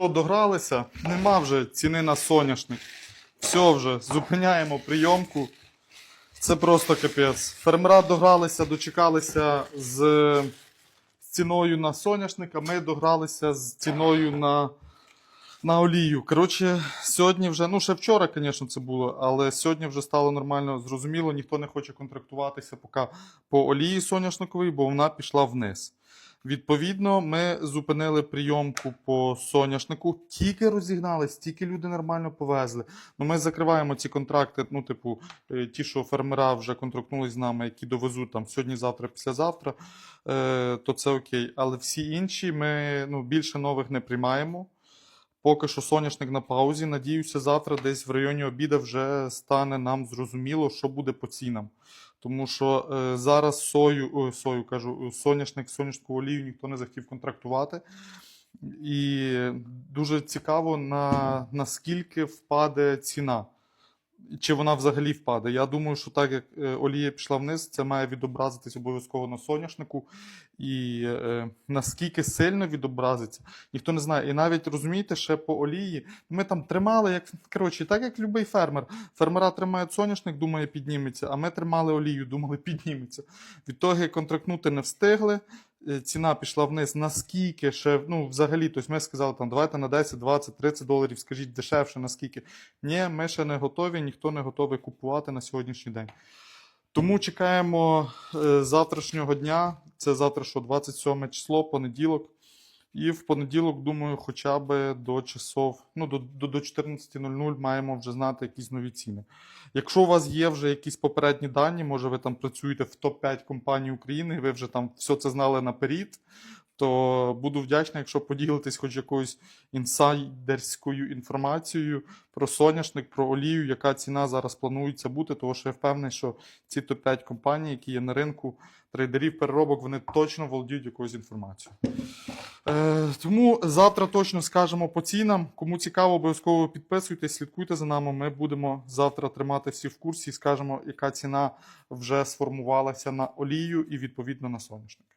Що, догралися? Нема вже ціни на соняшник. Все вже, зупиняємо прийомку. Це просто капець. Фермера догралися, дочекалися з ціною на соняшник, а ми догралися з ціною на, на олію. Коротше, сьогодні вже, ну ще вчора, звісно, це було, але сьогодні вже стало нормально зрозуміло, ніхто не хоче контрактуватися поки по олії соняшниковій, бо вона пішла вниз. Відповідно, ми зупинили прийомку по соняшнику, тільки розігнались, тільки люди нормально повезли. Ну, ми закриваємо ці контракти. Ну, типу, е, ті, що фермера вже контрактнули з нами, які довезуть там сьогодні, завтра, післязавтра, е, то це окей. Але всі інші ми ну, більше нових не приймаємо. Поки що соняшник на паузі. Надіюся, завтра десь в районі обіда вже стане нам зрозуміло, що буде по цінам. Тому що е, зараз сою, сою кажу, соняшник, соняшку олію ніхто не захотів контрактувати. І дуже цікаво, на, наскільки впаде ціна. Чи вона взагалі впаде? Я думаю, що так як е, олія пішла вниз, це має відобразитись обов'язково на соняшнику. І е, наскільки сильно відобразиться, ніхто не знає. І навіть розумієте, ще по олії ми там тримали, як коротше, так як будь-який фермер. Фермера тримають соняшник, думає, підніметься, а ми тримали олію, думали, підніметься. Від того, як контрактнути не встигли, ціна пішла вниз. Наскільки ще, ну, взагалі, тобто ми сказали, там, давайте на 10, 20, 30 доларів, скажіть дешевше, наскільки. Ні, ми ще не готові, ніхто не готовий купувати на сьогоднішній день. Тому чекаємо е, завтрашнього дня. Це завтра що 27 число, понеділок. І в понеділок, думаю, хоча б до часов, ну, до, до, до 14.00 маємо вже знати якісь нові ціни. Якщо у вас є вже якісь попередні дані, може ви там працюєте в топ-5 компаній України, і ви вже там все це знали наперед, то буду вдячний, якщо поділитесь хоч якоюсь інсайдерською інформацією про соняшник, про олію, яка ціна зараз планується бути, тому що я впевнений, що ці топ-5 компаній, які є на ринку трейдерів, переробок, вони точно володіють якоюсь інформацією. Е, тому завтра точно скажемо по цінам. Кому цікаво, обов'язково підписуйтесь, слідкуйте за нами. Ми будемо завтра тримати всі в курсі і скажемо, яка ціна вже сформувалася на олію і відповідно на соняшник.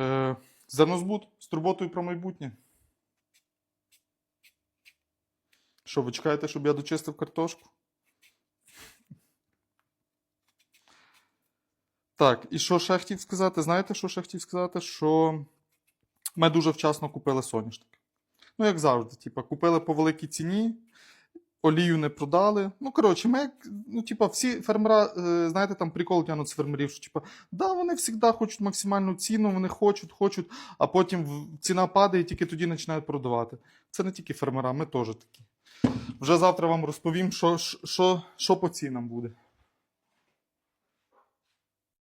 Е, Зернозбут з турботою про майбутнє. Що, ви чекаєте, щоб я дочистив картошку? Так, і що ще хотів сказати? Знаєте, що ще хотів сказати? Що ми дуже вчасно купили соняшник. Ну, як завжди, типа, купили по великій ціні, олію не продали. Ну, коротше, ми, ну, типа, всі фермера, е, знаєте, там прикол тягнуть з фермерів, що типа, да, вони завжди хочуть максимальну ціну, вони хочуть, хочуть, а потім ціна падає і тільки тоді починають продавати. Це не тільки фермера, ми теж такі. Вже завтра вам розповім, що, що, що по цінам буде.